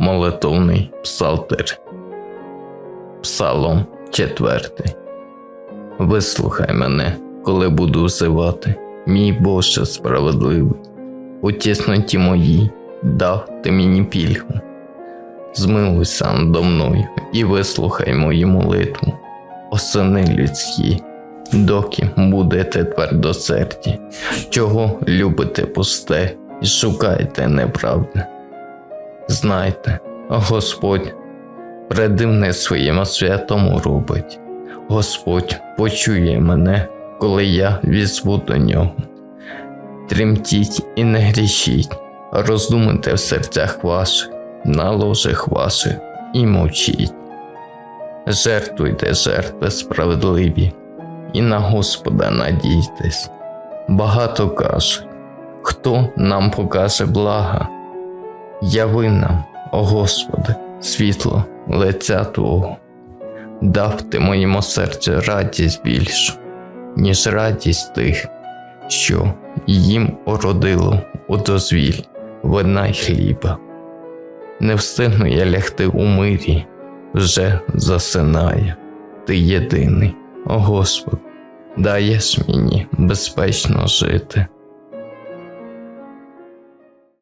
Молитовний псалтир. Псалом четвертий. Вислухай мене, коли буду взивати, мій Боже справедливий. У тісноті моїй дав ти мені пільгу. Змилуйся надо мною і вислухай мою молитву. О сини людські, доки будете твердосерді, чого любите пусте і шукаєте неправди. Знайте, Господь предивне своєму святому робить. Господь почує мене, коли я візву до нього. Тремтіть і не грішіть, роздумуйте в серцях ваших, на ложах ваших і мовчіть. Жертвуйте жертви справедливі, і на Господа надійтесь. Багато кажуть, хто нам покаже блага? Яви нам, о Господи, світло лиця Твого, дав ти моєму серцю радість більшу, ніж радість тих, що їм уродило у дозвіль вина й хліба. Не встигну я лягти у мирі, вже засинаю, ти єдиний, о Господи, даєш мені безпечно жити.